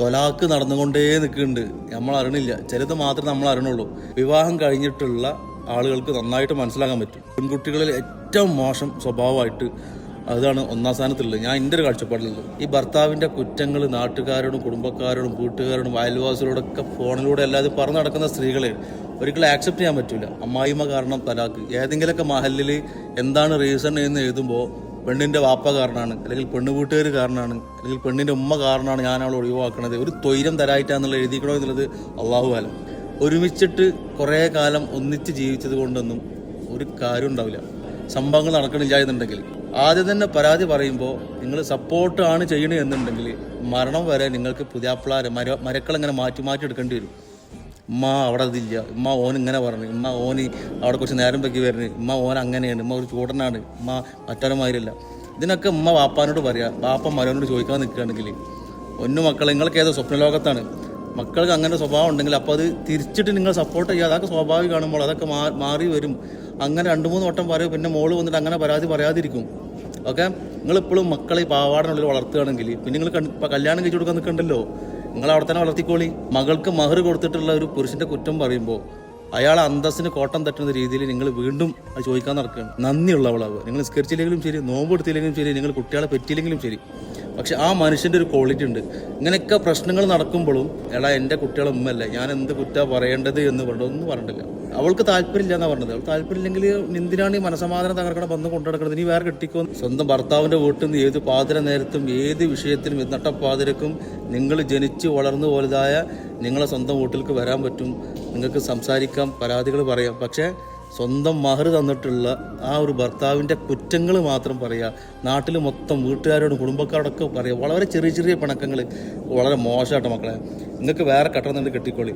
തൊലാക്ക് നടന്നുകൊണ്ടേ നിൽക്കുന്നുണ്ട്. നമ്മൾ അറിയണില്ല ചിലത് മാത്രമേ നമ്മൾ അറിയണുള്ളൂ വിവാഹം കഴിഞ്ഞിട്ടുള്ള ആളുകൾക്ക് നന്നായിട്ട് മനസ്സിലാക്കാൻ പറ്റും. പെൺകുട്ടികളിൽ ഏറ്റവും മോശം സ്വഭാവമായിട്ട് അതാണ് ഒന്നാം സ്ഥാനത്തുള്ളത്. ഞാൻ എന്റെ ഒരു കാഴ്ചപ്പാടിലുള്ളത് ഈ ഭർത്താവിന്റെ കുറ്റങ്ങൾ നാട്ടുകാരോടും കുടുംബക്കാരോടും വീട്ടുകാരോടും അയൽവാസികളോടൊക്കെ ഫോണിലൂടെ അല്ലാതെ പറഞ്ഞു നടക്കുന്ന സ്ത്രീകളെ ഒരിക്കലും ആക്സെപ്റ്റ് ചെയ്യാൻ പറ്റില്ല അമ്മായിമ്മ കാരണം തലാക്ക്. ഏതെങ്കിലുമൊക്കെ മഹലിൽ എന്താണ് റീസൺ എന്ന് എഴുതുമ്പോൾ പെണ്ണിന്റെ വാപ്പ കാരണമാണ് അല്ലെങ്കിൽ പെണ്ണ് വീട്ടുകാർ കാരണമാണ് അല്ലെങ്കിൽ പെണ്ണിന്റെ ഉമ്മ കാരണമാണ് ഞാൻ അവളെ ഒഴിവാക്കണത്. ഒരു തൊയ്രം തരായിട്ടാണെന്നുള്ള എഴുതിക്കണോ എന്നുള്ളത് അള്ളാഹു കാലം ഒരുമിച്ചിട്ട് കുറേ കാലം ഒന്നിച്ച് ജീവിച്ചത് കൊണ്ടൊന്നും ഒരു കാര്യം ഉണ്ടാവില്ല. സംഭവങ്ങൾ നടക്കണില്ല എന്നുണ്ടെങ്കിൽ. ആദ്യം തന്നെ പരാതി പറയുമ്പോൾ നിങ്ങൾ സപ്പോർട്ട് ആണ് ചെയ്യണത് എന്നുണ്ടെങ്കിൽ മരണം വരെ നിങ്ങൾക്ക് പുതിയാപ്പിളാരെ മര മരക്കളിങ്ങനെ മാറ്റി മാറ്റി എടുക്കേണ്ടി വരും. ഉമ്മ അവിടെ അതില്ല ഉമ്മ ഓൻ ഇങ്ങനെ പറഞ്ഞു. ഉമ്മ ഓന് അവിടെ കുറച്ച് നേരം വെക്കി വരുന്നത് ഉമ്മ ഓൻ അങ്ങനെയാണ്. ഉമ്മ ഒരു ചൂടനാണ്. ഉമ്മ മറ്റൊരമാരില്ല ഇതിനൊക്കെ ഉമ്മ വാപ്പാനോട് പറയാ. വാപ്പ മരവനോട് ചോദിക്കാൻ നിൽക്കുകയാണെങ്കിൽ ഒന്ന് മക്കളെ നിങ്ങൾക്ക് ഏതോ സ്വപ്നലോകത്താണ് മക്കൾക്ക് അങ്ങനെ സ്വഭാവം ഉണ്ടെങ്കിൽ അപ്പോൾ അത് തിരിച്ചിട്ട് നിങ്ങൾ സപ്പോർട്ട് ചെയ്യുക. അതൊക്കെ സ്വാഭാവികമാണ് മോൾ അതൊക്കെ മാറി വരും. അങ്ങനെ രണ്ട് മൂന്ന് വട്ടം പറയും. പിന്നെ മോൾ വന്നിട്ട് അങ്ങനെ പരാതി പറയാതിരിക്കും. ഓക്കെ? നിങ്ങളിപ്പോഴും മക്കളെ പാവാടിനുള്ളിൽ വളർത്തുകയാണെങ്കിൽ പിന്നെ നിങ്ങൾ കല്യാണം കഴിച്ചു കൊടുക്കാൻ നിൽക്കണ്ടല്ലോ? നിങ്ങൾ അവിടെ തന്നെ വളർത്തിക്കോളി. മകൾക്ക് മഹർ കൊടുത്തിട്ടുള്ള ഒരു പുരുഷന്റെ കുറ്റം പറയുമ്പോൾ അയാൾ അന്തസ്സിന് കോട്ടം തട്ടുന്ന രീതിയിൽ നിങ്ങൾ വീണ്ടും അത് ചോദിക്കാൻ നടക്കുകയാണ്. നന്ദിയുള്ളവളാവുക. നിങ്ങൾ നിസ്കരിച്ചില്ലെങ്കിലും ശരി നോമ്പ് എടുത്തില്ലെങ്കിലും ശരി നിങ്ങൾ കുട്ടികളെ പറ്റിയില്ലെങ്കിലും ശരി. പക്ഷെ ആ മനുഷ്യന്റെ ഒരു ക്വാളിറ്റി ഉണ്ട്. ഇങ്ങനെയൊക്കെ പ്രശ്നങ്ങൾ നടക്കുമ്പോഴും എടാ എന്റെ കുട്ടികളെ ഉമ്മല്ല ഞാൻ എന്ത് കുറ്റ പറയേണ്ടത് എന്ന് പറഞ്ഞു ഒന്നും പറഞ്ഞിട്ടില്ല അവൾക്ക് താല്പര്യമില്ല എന്നാ പറഞ്ഞത്. അവൾ താല്പര്യമില്ലെങ്കിൽ എന്തിനാണ് ഈ മനസമാധാനം തകർക്കണ ബന്ധം കൊണ്ടുനടക്കുന്നത് നീ വേറെ കെട്ടിക്കോ? സ്വന്തം ഭർത്താവിന്റെ വീട്ടിൽ നിന്ന് ഏത് പാതിര നേരത്തും ഏത് വിഷയത്തിലും നട്ടപ്പാതിരക്കും നിങ്ങൾ ജനിച്ച് വളർന്നു പോലതായ നിങ്ങളെ സ്വന്തം വീട്ടിലേക്ക് വരാൻ പറ്റും. നിങ്ങൾക്ക് സംസാരിക്കാം പരാതികൾ പറയാം. പക്ഷേ സ്വന്തം മഹർ തന്നിട്ടുള്ള ആ ഒരു ഭർത്താവിന്റെ കുറ്റങ്ങൾ മാത്രം പറയുക നാട്ടിൽ മൊത്തം വീട്ടുകാരോടും കുടുംബക്കാരോടൊക്കെ പറയുക വളരെ ചെറിയ ചെറിയ പിണക്കങ്ങൾ വളരെ മോശമായിട്ട് മക്കളെ. നിങ്ങൾക്ക് വേറെ കട്ടണം കെട്ടിക്കോളി.